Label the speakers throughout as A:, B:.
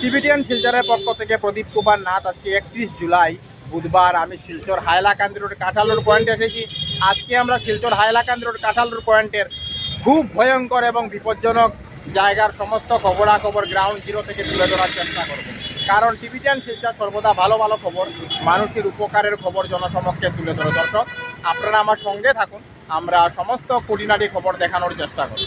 A: Tibetan শিলচরের পক্ষ থেকে প্রদীপ কুমার নাথ আজকে একত্রিশ জুলাই, বুধবার। আমি শিলচর হাইলাকান্দি রোড, কাঁঠাল রোড পয়েন্টে এসেছি। আজকে আমরা শিলচর হাইলাকান্দি রোড, কাঁঠাল রোড পয়েন্টের খুব ভয়ঙ্কর এবং বিপজ্জনক জায়গার সমস্ত খবরাখবর গ্রাউন্ড জিরো থেকে তুলে ধরার চেষ্টা করব। কারণ টিভিটিয়ান শিলচর সর্বদা ভালো ভালো খবর, মানুষের উপকারের খবর জনসমক্ষে তুলে ধরে। দর্শক, আপনারা আমার সঙ্গে থাকুন। আমরা সমস্ত কুটিনাটি খবর দেখানোর চেষ্টা করব।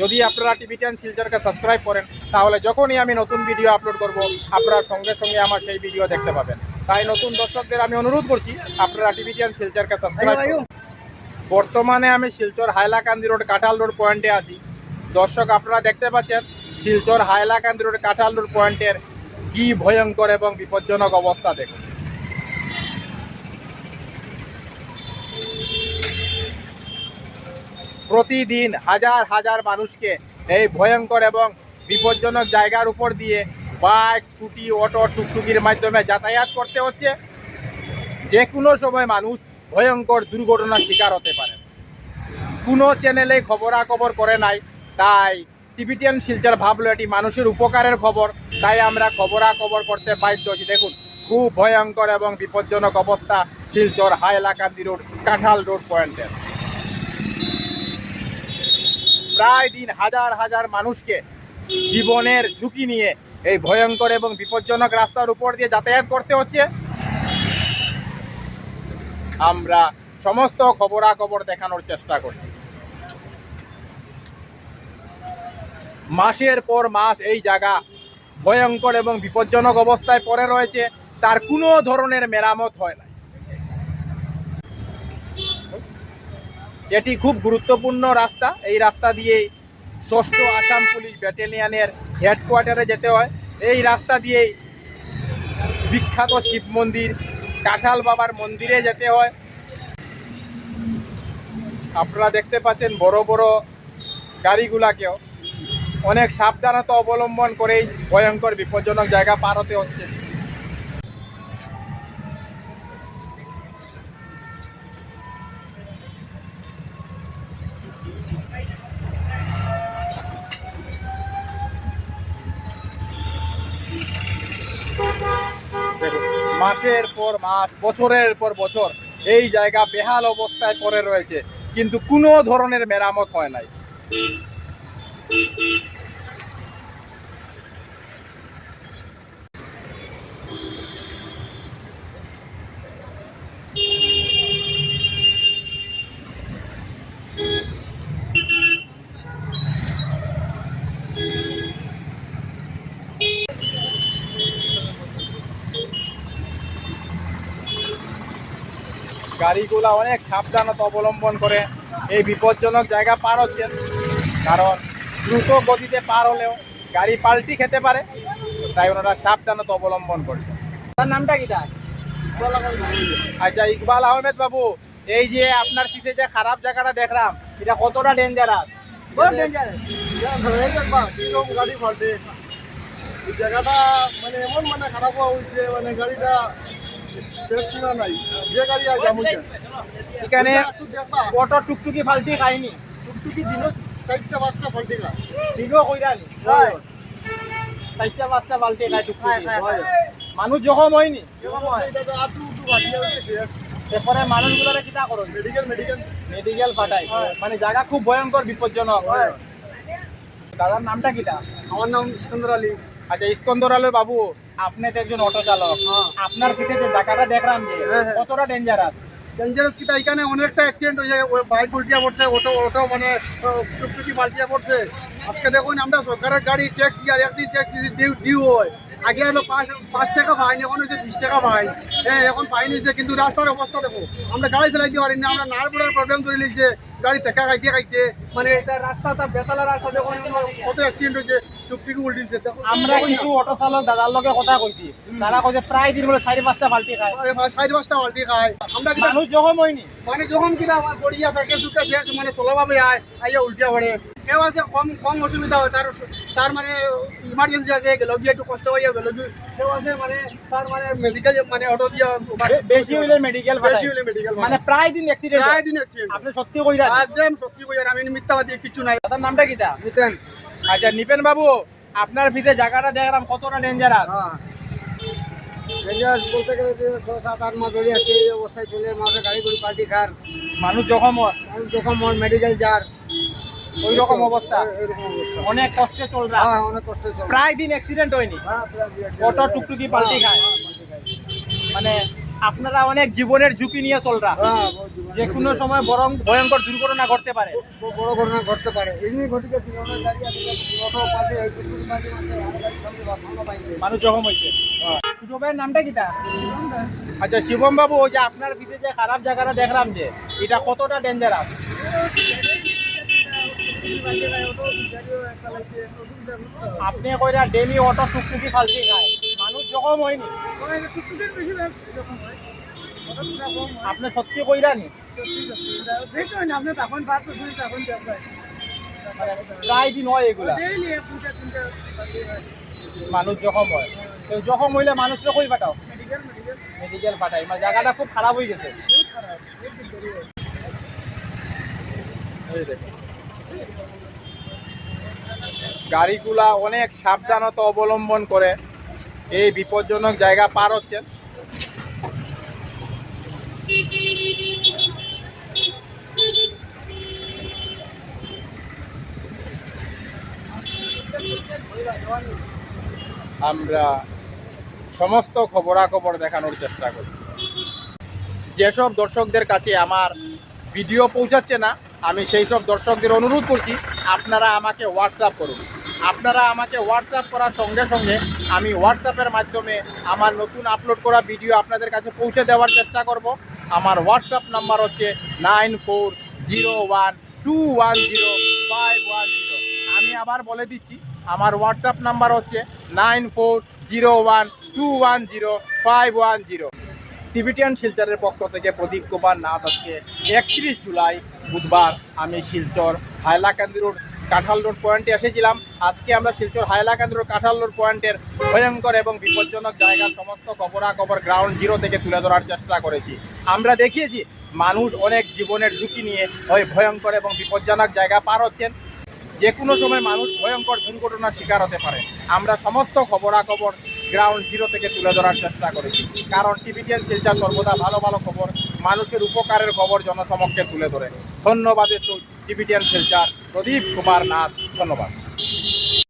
A: যদি আপনারা টিভিটিয়ান শিলচরকে সাবস্ক্রাইব করেন তাহলে যখনই আমি নতুন ভিডিও আপলোড করব আপনারা সঙ্গে সঙ্গে আমার সেই ভিডিও দেখতে পাবেন। তাই নতুন দর্শকদের আমি অনুরোধ করছি আপনারা টিভিটিয়ান শিলচরকে সাবস্ক্রাইব করুন। বর্তমানে আমি শিলচর হাইলাকান্দি রোড কাঁঠাল রোড পয়েন্টে আছি। দর্শক আপনারা দেখতে পাচ্ছেন শিলচর হাইলাকান্দি রোড কাঁঠাল রোড পয়েন্টের কি ভয়ঙ্কর এবং বিপজ্জনক অবস্থা দেখুন। প্রতিদিন হাজার হাজার মানুষকে এই ভয়ঙ্কর এবং বিপজ্জনক জায়গার উপর দিয়ে বাইক, স্কুটি, অটো, টুকটুকির মাধ্যমে যাতায়াত করতে হচ্ছে। যে কোনো সময় মানুষ ভয়ঙ্কর দুর্ঘটনার শিকার হতে পারে। কোনো চ্যানেলে খবরাখবর করে নাই, তাই টিভিটিয়ান শিলচর ভাবলো এটি মানুষের উপকারের খবর, তাই আমরা খবরাখবর করতে বাধ্য হচ্ছি দেখুন, খুব ভয়ঙ্কর এবং বিপজ্জনক অবস্থা শিলচর হাইলাকান্দি রোড, কাঁঠাল রোড পয়েন্টের। প্রায় দিন হাজার হাজার মানুষকে জীবনের ঝুঁকি নিয়ে এই ভয়ঙ্কর এবং বিপজ্জনক রাস্তার উপর দিয়ে যাতায়াত করতে হচ্ছে। আমরা সমস্ত খবরাখবর দেখানোর চেষ্টা করছি। মাসের পর মাস এই জায়গা ভয়ঙ্কর এবং বিপজ্জনক অবস্থায় পড়ে রয়েছে। তার কোনো ধরনের মেরামত হয় না। এটি খুব গুরুত্বপূর্ণ রাস্তা। এই রাস্তা দিয়েই ষষ্ঠ আসাম পুলিশ ব্যাটালিয়ানের হেডকোয়ার্টারে যেতে হয়। এই রাস্তা দিয়েই বিখ্যাত শিব মন্দির, কাঁঠাল বাবার মন্দিরে যেতে হয়। আপনারা দেখতে পাচ্ছেন বড় বড় গাড়িগুলাকেও। অনেক সাবধানতা অবলম্বন করেই ভয়ঙ্কর বিপজ্জনক জায়গা পার হতে হচ্ছে। মাসের পর মাস, বছরের পর বছর এই জায়গা বেহাল অবস্থায় পড়ে রয়েছে, কিন্তু কোনো ধরনের মেরামত হয় নাই। গাড়িগুলা অনেক সাবধানতা অবলম্বন করে এই বিপজ্জনক জায়গা পার হচ্ছেন কারণ দ্রুত গতিতে পার হলেও গাড়ি পাল্টি খেতে পারে তাই ওনারা সাবধানতা অবলম্বন করছেন।
B: তার নামটা কি তার
A: আচ্ছা ইকবাল আহমেদ বাবু এই যে আপনার পিছে যে খারাপ জায়গাটা দেখলাম
B: এটা কতটা ডেঞ্জারাস
C: গাড়ি ফাল্টে জায়গাটা মানে এমন মানে খারাপ হওয়া হয়েছে মানে গাড়িটা
A: এখানে
B: টুকটুকি ফালতি খাইনি
C: টুকটুকি দিনত চারটা পাঁচটা ফাল্টে গা
B: ঠিকও কইরা
C: হয়।
B: চারটা পাঁচটা বালতি টুকটুকি। মানুষ জখম হয়নি। এরপরে মানুষগুলোরে কিতা করো
C: মেডিকেল মেডিকেল
B: মেডিকেল পাঠাই মানে জায়গা খুব ভয়ঙ্কর বিপজ্জনক। দাদার নামটা কিটা
C: আমার নাম সিকন্দর আলী।
A: আচ্ছা ইস্কন্দর আলো বাবু
B: আপনি তো একজন অটো চালক।
C: হ্যাঁ।
B: আপনার পিঠে যে জায়গাটা দেখলাম যে
C: হ্যাঁ, হ্যাঁ।
B: কতটা ডেঞ্জারাস
C: ডেঞ্জারাস কিটা এখানে অনেকটা অ্যাক্সিডেন্ট হয়েছে ওই বাইক উল্টিয়া পড়ছে অটো অটো মানে টুকটুকি পাল্টিয়া পড়ছে। আজকে দেখুন আমরা সরকারের গাড়ি ট্যাক্স দিয়ে একদিন ট্যাক্স ডিউ ডিউ হয় আগে হলো পাঁচ পাঁচ টাকা ফাইন এখন হচ্ছে বিশ টাকা ফাইন হ্যাঁ এখন ফাইন হয়েছে কিন্তু রাস্তার অবস্থা দেখো আমরা গাড়ি চালাইতে পারি না আমরা নারপুরের প্রবলেম ধরে নিয়েছে গাড়ি দেখা খাইতে খাইতে। মানে এটা রাস্তাটা বেতালা রাস্তা দেখুন কত অ্যাক্সিডেন্ট হয়েছে।
B: আমরা কিছু অটো চালক দাদার লগে কথা কইছি। তারা কইছে প্রায় দিন বলে চারি পাঁচটা বাল্টি খায়।
C: সাইড পাঁচটা বাল্টি খায়। আমরা কিনা
B: মানুষ জখম হয়নি
C: মানে কিনা আমার পড়িয়া থাকে দুটো শেষ মানে চলাভাবে আয় আইয়া উল্টিয়া পড়ে। কেউ আছে কম কম অসুবিধা হয় তার তার মানে ইমার্জেন্সি আছে গেল গিয়ে একটু কষ্ট হইয়া গেল কেউ আছে মানে তার মানে মেডিকেল মানে অটো দিয়া
B: বেশি হইলে মেডিকেল
C: বেশি হইলে medical
B: মানে প্রায় দিন অ্যাক্সিডেন্ট
C: প্রায় দিন accident।
B: আপনি সত্যি কইরা
C: একদম সত্যি কই আমি মিথ্যাবাদী কিছু নাই।
B: দাদার নামটা কিটা
C: নিতেন।
B: আচ্ছা নিপেন বাবু আপনার পিছে জায়গাটা দেখলাম কতটা ডেঞ্জারাস
C: হ্যাঁ। বলতে গেলে ছ সাত আট মাস ধরে আজকে এই অবস্থায় চলে মাসে গাড়ি করে। পাল্টি খার
B: মানুষ জখম
C: মানুষ মেডিকেল যার।
B: ওই রকম অবস্থা। অনেক কষ্টে চলরা
C: হ্যাঁ অনেক কষ্ট
B: প্রায় দিন অ্যাক্সিডেন্ট হয়নি।
C: হ্যাঁ।
B: অটো টুকটুকি পাল্টি খায়।
C: হ্যাঁ, পাল্টি খায়।
B: মানে আপনারা অনেক জীবনের ঝুঁকি নিয়ে চলরা।
C: হ্যাঁ,
B: যে কোনো সময় বরং ভয়ঙ্কর দুর্ঘটনা ঘটতে পারে।
C: বড় ঘটনা ঘটতে পারে। এই নিয়ে ঘটে গেছে অনেক গাড়ি আছে অটো পাশে এই টুকটুকি পাশে আমার গাড়ি সামনে বা সামনে পাইনি
B: মানুষ জখম হয়েছে। ছোট ভাইয়ের নামটা কিটা আচ্ছা শিবম বাবু ওই যে আপনার পিছে যে খারাপ জায়গাটা দেখলাম যে এটা কতটা ডেঞ্জারাস আপনি কইরা ডেলি অটো টুকটুকি ফালতি খায়। হয়নি। আপনি সত্যি কইরা নি প্রায় দিন হয় এগুলা। মানুষ জখম হয়। জখম হইলে মানুষকে কই পাঠাও? মেডিকেল পাঠাই। মানে জায়গাটা খুব খারাপ হয়ে গেছে।
A: গাড়িগুলা অনেক সাবধানতা অবলম্বন করে। এই বিপজ্জনক জায়গা পার হচ্ছেন। আমরা সমস্ত খবরাখবর দেখানোর চেষ্টা করি। যেসব দর্শকদের কাছে আমার ভিডিও পৌঁছাচ্ছে না, আমি সেই সব দর্শকদের অনুরোধ করছি, আপনারা আমাকে হোয়াটসঅ্যাপ করুন। আপনারা আমাকে হোয়াটসঅ্যাপ করার সঙ্গে সঙ্গে আমি হোয়াটসঅ্যাপের মাধ্যমে আমার নতুন আপলোড করা ভিডিও আপনাদের কাছে পৌঁছে দেওয়ার চেষ্টা করব। আমার হোয়াটসঅ্যাপ নাম্বার হচ্ছে nine four zero one two one zero five one zero আমি আবার বলে দিচ্ছি, আমার হোয়াটসঅ্যাপ নাম্বার হচ্ছে nine four zero one two one zero five one zero Tibetan শিলচরের পক্ষ থেকে প্রদীপ কুমার নাথ আজকে একত্রিশ জুলাই বুধবার আমি শিলচর হাইলাকান্দি রোড কাঁঠাল রোড পয়েন্টে এসেছিলাম। আজকে আমরা শিলচর হাইলাকান্দি রোড কাঁঠাল রোড পয়েন্টের ভয়ঙ্কর এবং বিপজ্জনক জায়গার সমস্ত খবরাখবর গ্রাউন্ড জিরো থেকে তুলে ধরার চেষ্টা করেছি। আমরা দেখিয়েছি, মানুষ অনেক জীবনের ঝুঁকি নিয়ে ওই ভয়ঙ্কর এবং বিপজ্জনক জায়গা পার হচ্ছেন। যে কোনো সময় মানুষ ভয়ঙ্কর দুর্ঘটনার শিকার হতে পারে। আমরা সমস্ত খবরাখবর গ্রাউন্ড জিরো থেকে তুলে ধরার চেষ্টা করেছি। কারণ টিভিটিএন শিলচর সর্বদা ভালো ভালো খবর, মানুষের উপকারের খবর জনসমক্ষে তুলে ধরে। ধন্যবাদের টিভিটিএন শিলচার প্রদীপ কুমার নাথ ধন্যবাদ।